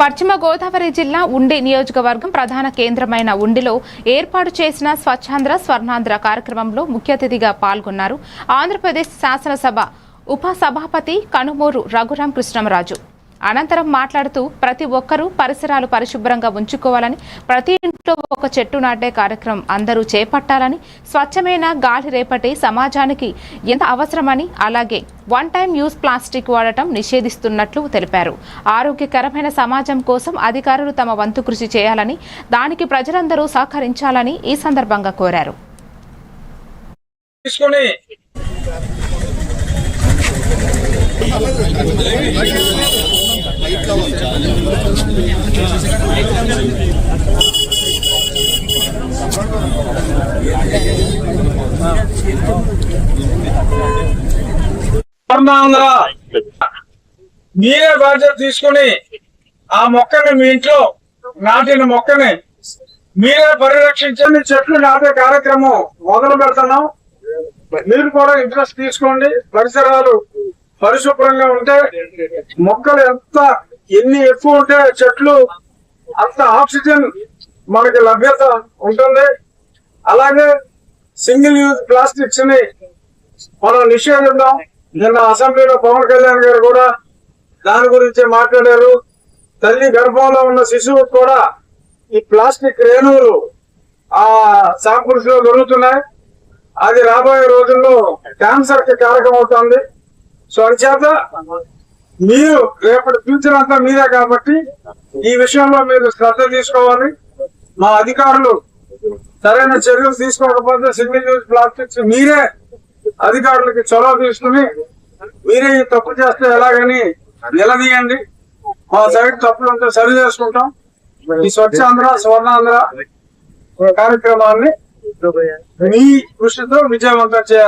పశ్చిమ గోదావరి జిల్లా ఉండి నియోజకవర్గం ప్రధాన కేంద్రమైన ఉండిలో ఏర్పాటు చేసిన స్వచ్ఛాంధ్ర స్వర్ణాంధ్ర కార్యక్రమంలో ముఖ్య అతిథిగా పాల్గొన్నారు ఆంధ్రప్రదేశ్ శాసనసభ ఉప సభాపతి కనుమూరు రఘురాం కృష్ణమరాజు. అనంతరం మాట్లాడుతూ ప్రతి ఒక్కరూ పరిసరాలు పరిశుభ్రంగా ఉంచుకోవాలని ప్రతి ఇంట్లో ఒక చెట్టు నాటే కార్యక్రమం అందరూ చేపట్టాలని స్వచ్ఛమైన గాలి రేపటి సమాజానికి ఎంత అవసరమని అలాగే వన్ టైం యూజ్ ప్లాస్టిక్ వాడటం నిషేధిస్తున్నట్లు తెలిపారు. ఆరోగ్యకరమైన సమాజం కోసం అధికారులు తమ వంతు కృషి చేయాలని దానికి ప్రజలందరూ సహకరించాలని ఈ సందర్భంగా కోరారు. తీసుకొని మీరే బాధ్యత తీసుకొని ఆ మొక్కని మీ ఇంట్లో నాటిన మొక్కని మీరే పరిరక్షించండి. చెట్లు నాటే కార్యక్రమం మొదలు పెడుతున్నాం. మీరు కూడా ఇంట్రెస్ట్ తీసుకోండి. పరిసరాలు పరిశుభ్రంగా ఉంటే మొక్కలు ఎంత ఎన్ని ఎక్కువ ఉంటే చెట్లు అంత ఆక్సిజన్ మనకి లభ్యత ఉంటుంది. అలాగే సింగిల్ యూజ్ ప్లాస్టిక్స్ని మనం నిషేధిద్దాం. నిన్న అసెంబ్లీలో పవన్ కళ్యాణ్ గారు కూడా దాని గురించి మాట్లాడారు. తల్లి గర్భంలో ఉన్న శిశువు కూడా ఈ ప్లాస్టిక్ రేణువులు ఆ శాంపుల్స్లో దొరుకుతున్నాయి. అది రాబోయే రోజుల్లో క్యాన్సర్కి కారకం అవుతుంది సో అంచేత మీరు రేపటి ఫ్యూచర్ అంతా మీరే కాబట్టి ఈ విషయంలో మీరు శ్రద్ధ తీసుకోవాలి. మా అధికారులు సరైన చర్యలు తీసుకోకపోతే సింగిల్ యూజ్ ప్లాస్టిక్స్ మీరే అధికారులకి చొరవ తీసుకుని మీరే ఈ తప్పు చేస్తే ఎలాగని నిలదీయండి. మా సైడ్ తప్పులు ఉంటే సరి చేసుకుంటాం. ఈ స్వచ్ఛాంధ్ర స్వర్ణాంధ్ర కార్యక్రమాన్ని మీ కృషితో విజయవంతం చేయాలి.